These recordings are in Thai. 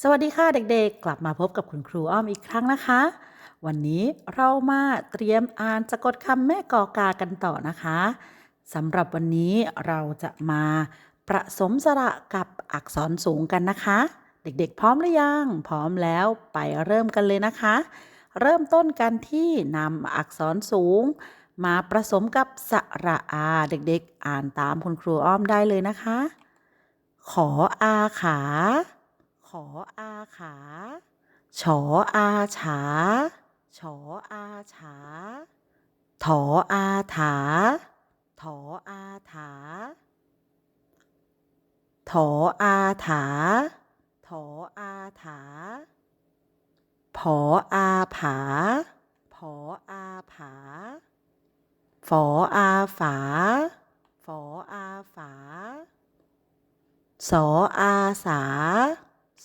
สวัสดีค่ะเด็กๆ กลับมาพบกับคุณครูอ้อมอีกครั้งนะคะ วันนี้เรามาเตรียมอ่านสะกดคำแม่กอกากันต่อนะคะสำหรับวันนี้เราจะมาประสมสระกับอักษรสูงกันนะคะ เด็กๆ พร้อมหรือยัง พร้อมแล้วไปเริ่มกันเลยนะคะ เริ่มต้นกันที่นำอักษรสูง มาผสมกับสระอาเด็กๆ อ่านตามคุณครูอ้อมได้เลยนะคะ ขออาขา ขออาขาฉออาฉาฉออาฉาถออาถาถออาถาถออาถาถออาถาผออาผาผออาผาฝออาฝาฝออาฝาสออาสา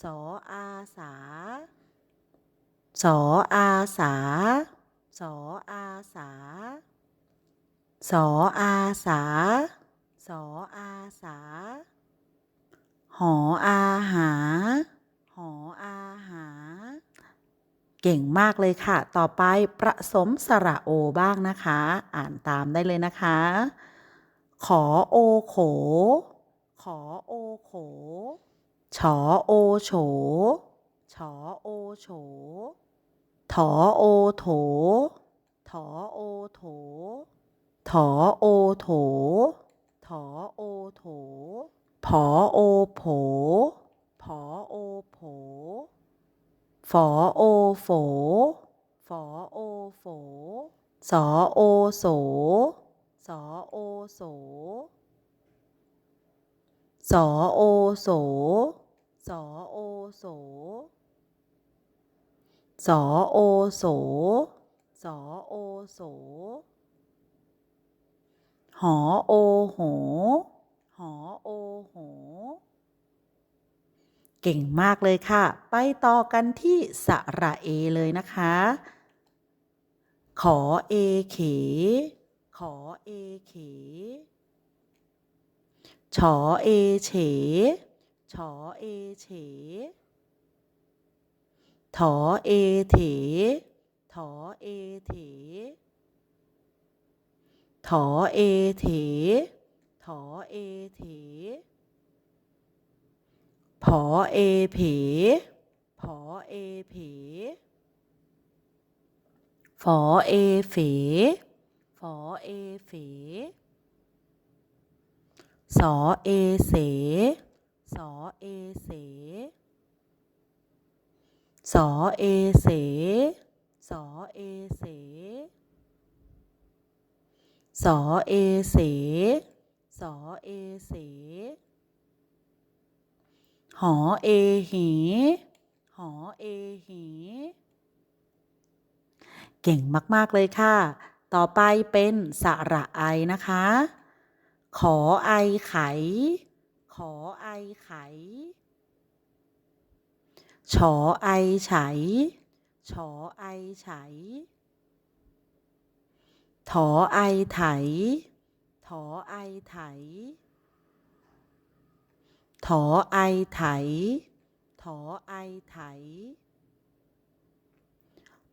สออาสา สออาสา สออาสา สออาสา สออาสา หออาหา หออาหา เก่งมากเลยค่ะ ต่อไปประสมสระโอบ้างนะคะ อ่านตามได้เลยนะคะ ขอโอโข ขอโอโข ฉอโอโฉฉอโอโฉถอโอโถถอโอโถถอโอโถถอโอโถผอโอโผผอโอโผฝอโอโฝฝอโอโฝสอโอโสสอโอโสสอโอโส สอโอโส สอโอโส สอโอโส หอโอโห หอโอโห เก่งมากเลยค่ะ ไปต่อกันที่สระเอเลยนะคะ ขอเอเข ขอเอเข ฉอเอเฉ ฉอเอเฉถอเอเถถอเอเถถอเอเถถอเอเถผอเอเผผอเอเผฝอเอเฝฝอเอเฝสอเอเส สอเอเส สอเอเส สอเอเส สอเอเส สอเอเส หอเอหี หอเอหี เก่งมาก ๆ เลยค่ะ ต่อไปเป็นสระไอนะคะ ขอไอไข ขอไอไข ฉอไอไฉ ฉอไอไฉ ถอไอไถ ถอไอไถ ถอไอไถ ถอไอไถ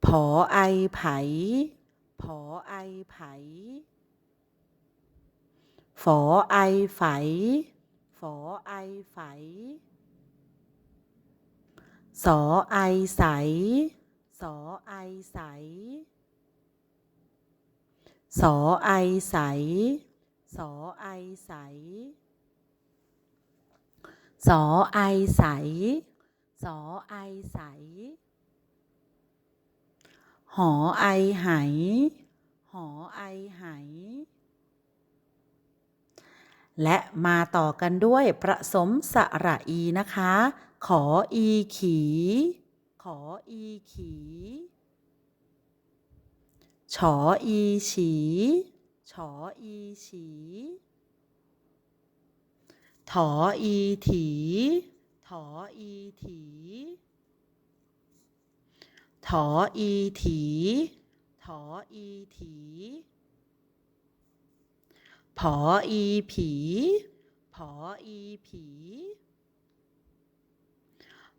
ผอไอไผ ผอไอไผฝอไอไฝ อไอไฝสอไอใส สอไอใส สอไอใส สอไอใส สอไอใส สอไอใส หอไอไหหอไอไห และมาต่อกันด้วยประสมสระอีนะคะ ขออีขี ขออีขี ฉออีฉี ฉออีฉี ถออีถี ถออีถี ถออีถี ถออีถี ผออีผี ผออีผี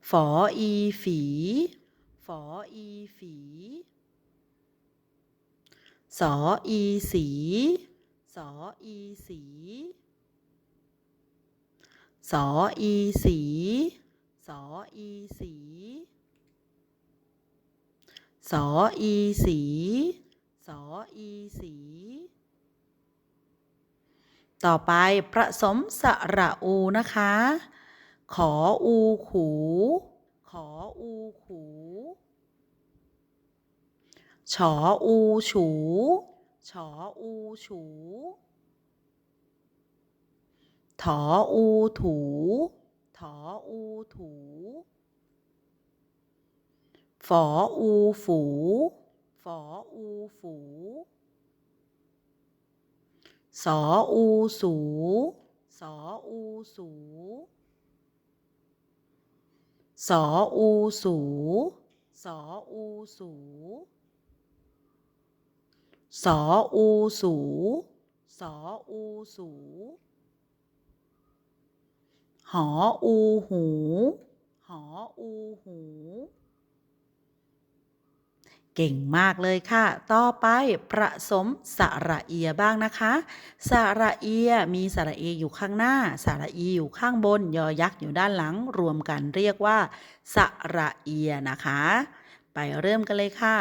ฝออีฝี ฝออีฝีสออีสี สออีสีสออีสี สออีสีสออีสีสออีสี ต่อไปผสมสระอูนะคะ ขออูขู ขออูขู ฉออูฉู ฉออูฉู ถออูถู ถออูถู ฝออูฝู ฝออูฝู สออูสูสออูสูสออูสูสออูสูสออูสูสออูสูหออูหู หออูหู เก่งมากเลยค่ะ ต่อไปผสมสระเอียบ้างนะคะ สระเอียมีสระเออยู่ข้างหน้า สระอีอยู่ข้างบน ยอยักษ์อยู่ด้านหลัง รวมกันเรียกว่าสระเอียนะคะ ไปเริ่มกันเลยค่ะ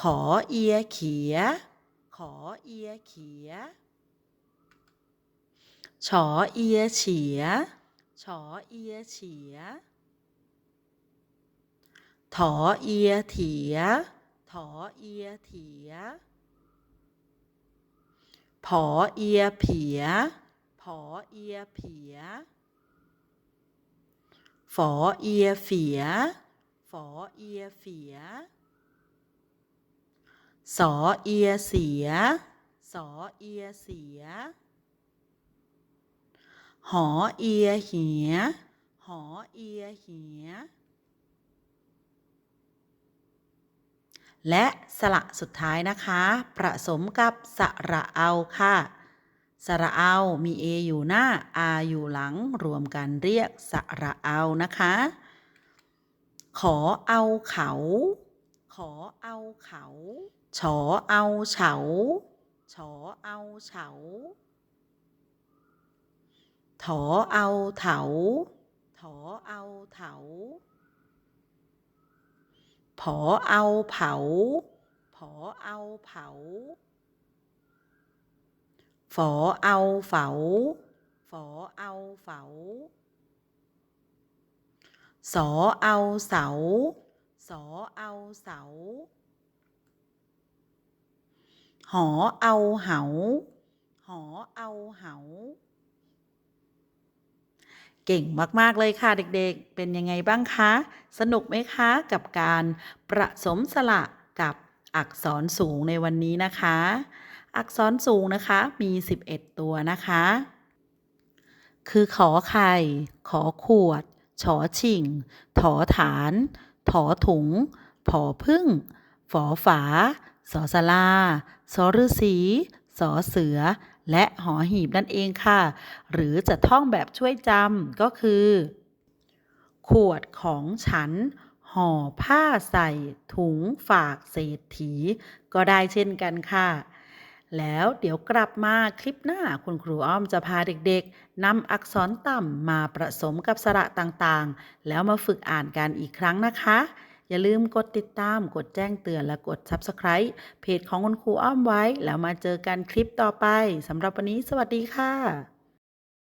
ขอเอียเขีย ขอเอียเขีย ฉอเอียเฉีย ฉอเอียเฉีย ถอเอียเถีย ถอเอียเถีย ผอเอียเผีย ผอเอียเผีย ฝอเอียเฝีย ฝอเอียเฝีย สอเอียเสีย สอเอียเสีย หอเอียเหีย หอเอียเหีย และสระสุดท้ายนะคะผสมกับสระเอาค่ะ สระเอามี a อยู่หน้า r อยู่หลัง รวมกันเรียกสระเอานะคะ ขอเอาเขา ขอเอาเขา ฉอเอาเฉา ฉอเอาเฉา ถอเอาเถา ถอเอาเถา ผอเอาเผา ผอเอาเผา ฝอเอาเฝา ฝอเอาเฝา สอเอาเสา สอเอาเสา หอเอาเหา หอเอาเหา เก่งมากๆเลยค่ะเด็กๆ เป็นยังไงบ้างคะ สนุกไหมคะกับการประสมสระกับอักษรสูงในวันนี้นะคะ อักษรสูงนะคะมี 11 ตัวนะคะ คือขอไข่ ขอขวด ฉอชิงถอฐาน ถอถุง ผอพึ่ง ฝอฝา สอสลา สอฤษีสอเสือ และหอหีบนั่นเองค่ะ หรือจะท่องแบบช่วยจำก็คือ ขวดของฉัน ห่อผ้าใส่ ถุงฝากเศรษฐี ก็ได้เช่นกันค่ะ แล้วเดี๋ยวกลับมาคลิปหน้าคุณครูอ้อมจะพาเด็กๆนำอักษรต่ำมาผสมกับสระต่างๆ แล้วมาฝึกอ่านกันอีกครั้งนะคะ อย่าลืมกดติดตาม กดแจ้งเตือนและกด Subscribe เพจของคุณครูอ้อมไว้ แล้วมาเจอกันคลิปต่อไปสำหรับวันนี้ สวัสดีค่ะ